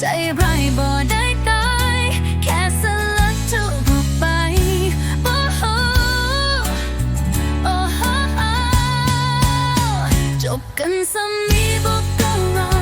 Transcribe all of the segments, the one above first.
ใจไรบ่ได้ตาย แค่สลักเธอบอกไป โอ้โหโอ้โหจบกันสามีบอกก็รอ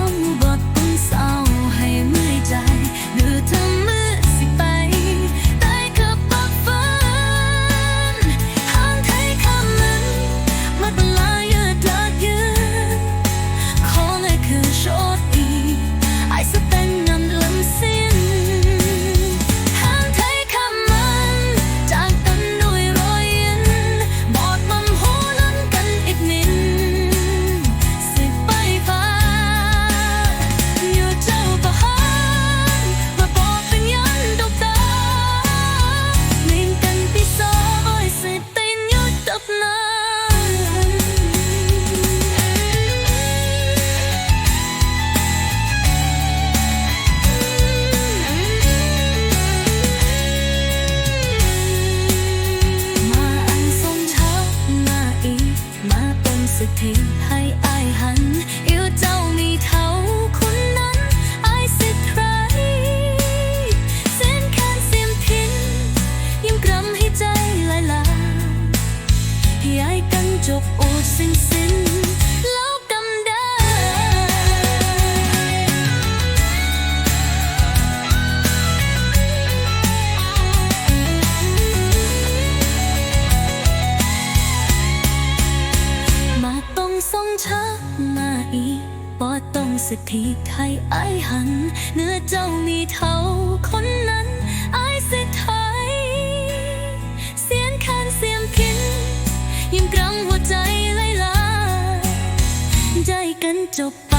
มาต้องส่งเช้ามาอีปอดต้องสติกทีใครไอหันเนื้อเจ้ามีเท่าคนนั้น จบไป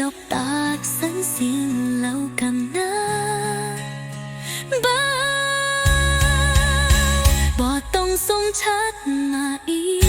จบตากสันเสียงแล้วกันนะบ้าบ่ต้องทรงชัดมาอีก